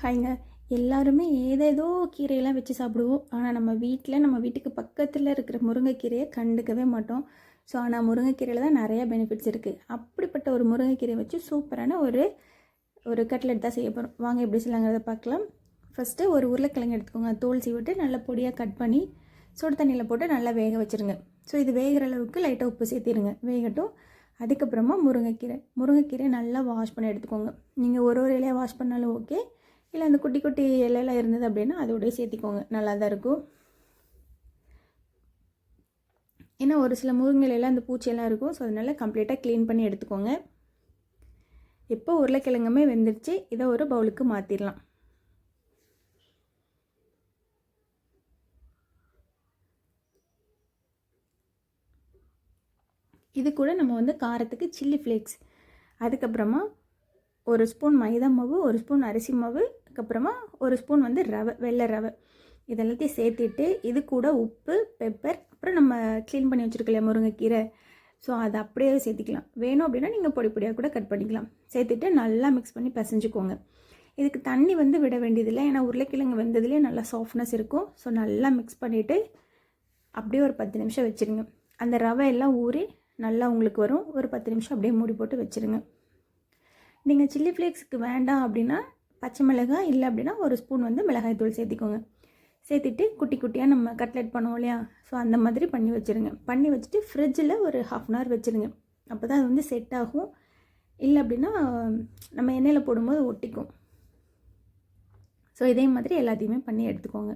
ஹாய்ங்க. எல்லாருமே ஏதேதோ கீரையெல்லாம் வச்சு சாப்பிடுவோம். ஆனால் நம்ம வீட்டில் நம்ம வீட்டுக்கு பக்கத்தில் இருக்கிற முருங்கைக்கீரையை கண்டுக்கவே மாட்டோம். ஸோ ஆனால் முருங்கைக்கீரையில் தான் நிறைய பெனிஃபிட்ஸ் இருக்குது அப்படிப்பட்ட ஒரு முருங்கைக்கீரை வச்சு சூப்பரான ஒரு ஒரு கட்லெட் தான் செய்ய போகிறோம் வாங்க எப்படி செய்யலாங்கிறத பார்க்கலாம். ஃபஸ்ட்டு ஒரு உருளைக்கிழங்கு எடுத்துக்கோங்க. தோல் சீவிட்டு நல்லா பொடியாக கட் பண்ணி சுடு தண்ணியில் போட்டு நல்லா வேக வச்சுருங்க. ஸோ இது வேகிற அளவுக்கு லைட்டாக உப்பு சேர்த்திடுங்க வேகட்டும். அதுக்கப்புறமா முருங்கைக்கீரை. முருங்கைக்கீரை நல்லா வாஷ் பண்ணி எடுத்துக்கோங்க. நீங்கள் ஒரு ஒரு இலையாக வாஷ் பண்ணாலும் ஓகே இல்லை அந்த குட்டி குட்டி இலையெல்லாம் இருந்தது அப்படின்னா அதோடய சேர்த்திக்கோங்க. நல்லா தான் இருக்கும். ஏன்னா ஒரு சில முருங்கையிலலாம் அந்த பூச்சியெல்லாம் இருக்கும். ஸோ அதனால் கம்ப்ளீட்டாக க்ளீன் பண்ணி எடுத்துக்கோங்க. இப்போ உருளைக்கிழங்குமே வெந்துருச்சு. இதை ஒரு பவுலுக்கு மாற்றிடலாம் இது கூட நம்ம வந்து காரத்துக்கு சில்லி ஃப்ளேக்ஸ் அதுக்கப்புறமா ஒரு ஸ்பூன் மைதா மாவு ஒரு ஸ்பூன் அரிசி மாவு அதுக்கப்புறமா ஒரு ஸ்பூன் வந்து ரவை வெள்ளை ரவை. இதெல்லாத்தையும் சேர்த்துட்டு இது கூட உப்பு பெப்பர் அப்புறம் நம்ம க்ளீன் பண்ணி வச்சுருக்கலையா முருங்கைக்கீரை. ஸோ அதை அப்படியே சேர்த்திக்கலாம். வேணும் அப்படின்னா நீங்கள் பொடி பொடியாக கூட கட் பண்ணிக்கலாம். சேர்த்துட்டு நல்லா மிக்ஸ் பண்ணி பிசைஞ்சுக்கோங்க. இதுக்கு தண்ணி வந்து விட வேண்டியதில்லை. ஏன்னா உருளைக்கிழங்கு வெந்ததுலேயே நல்லா சாஃப்ட்னஸ் இருக்கும். ஸோ நல்லா மிக்ஸ் பண்ணிவிட்டு அப்படியே ஒரு பத்து நிமிஷம் வச்சுருங்க. அந்த ரவை எல்லாம் ஊறி நல்லா உங்களுக்கு வரும். ஒரு பத்து நிமிஷம் அப்படியே மூடி போட்டு வச்சுருங்க. நீங்கள் சில்லி ஃப்ளேக்ஸுக்கு வேண்டாம் அப்படின்னா பச்சை மிளகாய் இல்லை அப்படின்னா ஒரு ஸ்பூன் வந்து மிளகாய் தூள் சேர்த்திக்கோங்க. சேர்த்துட்டு குட்டி குட்டியாக நம்ம கட்லெட் பண்ணுவோம் இல்லையா? ஸோ அந்த மாதிரி பண்ணி வச்சுருங்க. பண்ணி வச்சுட்டு ஃப்ரிட்ஜில் ஒரு ஹாஃப் அன் ஹவர் வச்சுருங்க. அப்போ தான் அது வந்து செட் ஆகும். இல்லை அப்படின்னா நம்ம எண்ணெயில் போடும்போது ஒட்டிக்கும். ஸோ இதே மாதிரி எல்லாத்தையுமே பண்ணி எடுத்துக்கோங்க.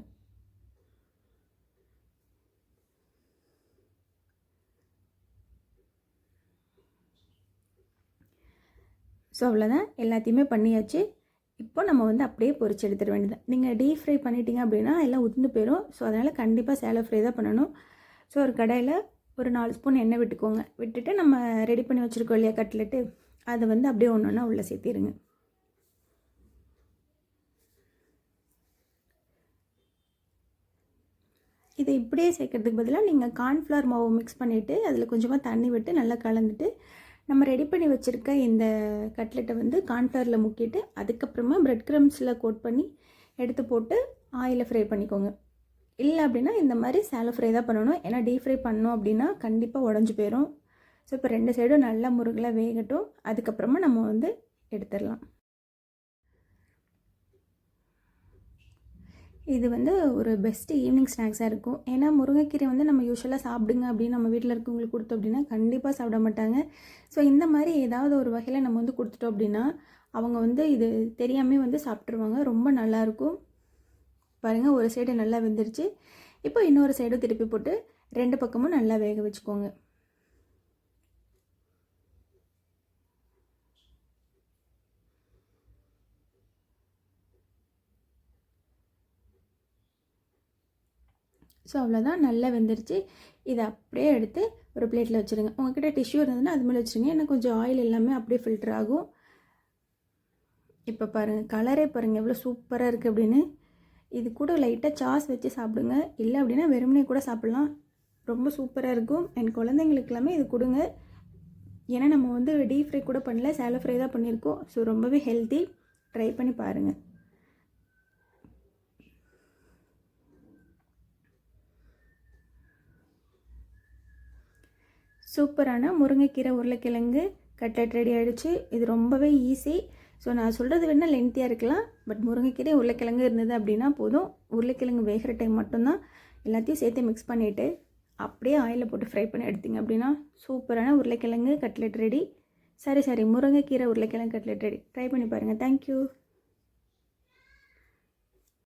ஸோ அவ்வளோதான் எல்லாத்தையுமே பண்ணியாச்சு. இப்போ நம்ம வந்து அப்படியே பொறிச்சு எடுத்துட வேண்டியது நீங்கள் டீப் ஃப்ரை பண்ணிட்டீங்க அப்படின்னா எல்லாம் உதிர்ந்து போயிடும் ஸோ அதனால் கண்டிப்பாக சேலை ஃப்ரை தான் பண்ணணும். ஸோ ஒரு கடையில் ஒரு நாலு ஸ்பூன் எண்ணெய் விட்டுக்கோங்க. விட்டுட்டு நம்ம ரெடி பண்ணி வச்சுருக்கோம் இல்லையா கட்லெட்டு அதை வந்து அப்படியே ஒன்று ஒன்றா உள்ளே சேர்த்திடுங்க இதை இப்படியே சேர்க்கறதுக்கு பதிலாக நீங்கள் கார்ன்ஃப்ளவர் மாவு மிக்ஸ் பண்ணிவிட்டு அதில் கொஞ்சமாக தண்ணி விட்டு நல்லா கலந்துட்டு நம்ம ரெடி பண்ணி வச்சுருக்க இந்த கட்லெட்டை வந்து கார்ன்ஃப்ளவரில் முக்கிட்டு அதுக்கப்புறமா ப்ரெட் க்ரம்ஸில் கோட் பண்ணி எடுத்து போட்டு ஆயிலில் ஃப்ரை பண்ணிக்கோங்க. இல்லை அப்படின்னா இந்த மாதிரி சேலை ஃப்ரை தான் பண்ணணும். ஏன்னா டீப் ஃப்ரை பண்ணோம் அப்படின்னா கண்டிப்பாக உடஞ்சி போயிடும் ஸோ இப்போ ரெண்டு சைடும் நல்லா முருகில் வேகட்டும். அதுக்கப்புறமா நம்ம வந்து எடுத்துடலாம். இது வந்து ஒரு பெஸ்ட்டு ஈவினிங் ஸ்நாக்ஸாக இருக்கும். ஏன்னா முருங்கைக்கீரை வந்து நம்ம யூஸ்வலாக சாப்பிடுங்க அப்படின்னு நம்ம வீட்டில் இருக்கவங்களுக்கு கொடுத்தோம் அப்படின்னா கண்டிப்பாக சாப்பிட மாட்டாங்க. ஸோ இந்த மாதிரி ஏதாவது ஒரு வகையில் நம்ம வந்து கொடுத்துட்டோம் அப்படின்னா அவங்க வந்து இது தெரியாமே வந்து சாப்பிட்ருவாங்க ரொம்ப நல்லாயிருக்கும் பாருங்கள் ஒரு சைடு நல்லா வெந்துருச்சு. இப்போ இன்னொரு சைடும் திருப்பி போட்டு ரெண்டு பக்கமும் நல்லா வேக வச்சுக்கோங்க. ஸோ அவ்வளோதான் நல்லா வெந்துருச்சு. இதை அப்படியே எடுத்து ஒரு பிளேட்டில் வச்சுருங்க. உங்ககிட்ட டிஷ்யூ இருந்ததுன்னா அது மேலே வச்சுருங்க. ஏன்னா கொஞ்சம் ஆயில் எல்லாமே அப்படியே ஃபில்டர் ஆகும். இப்போ பாருங்கள் கலரே பாருங்கள் எவ்வளோ சூப்பராக இருக்குது அப்படின்னு. இது கூட லைட்டாக சாஸ் வச்சு சாப்பிடுங்க. இல்லை அப்படின்னா வெறுமனே கூட சாப்பிட்லாம். ரொம்ப சூப்பராக இருக்கும். என் குழந்தைங்களுக்கு எல்லாமே இது கொடுங்க. ஏன்னா நம்ம வந்து டீப் ஃப்ரை கூட பண்ணல. சேலை ஃப்ரை தான் பண்ணியிருக்கோம். ஸோ ரொம்பவே ஹெல்த்தி ட்ரை பண்ணி பாருங்கள் சூப்பரான முருங்கைக்கீரை உருளைக்கிழங்கு கட்லெட் ரெடி ஆகிடுச்சு இது ரொம்பவே ஈஸி ஸோ நான் சொல்கிறது வேணால் லென்த்தியாக இருக்கலாம். பட் முருங்கைக்கீரை உருளைக்கிழங்கு இருந்தது அப்படின்னா போதும். உருளைக்கிழங்கு வேகிற டைம் மட்டும்தான் எல்லாத்தையும் சேர்த்து மிக்ஸ் பண்ணிவிட்டு அப்படியே ஆயிலில் போட்டு ஃப்ரை பண்ணி எடுத்திங்க அப்படின்னா சூப்பரான உருளைக்கிழங்கு கட்லெட் ரெடி சரி சரி. முருங்கைக்கீரை உருளைக்கிழங்கு கட்லெட் ரெடி ட்ரை பண்ணி பாருங்கள் தேங்க்யூ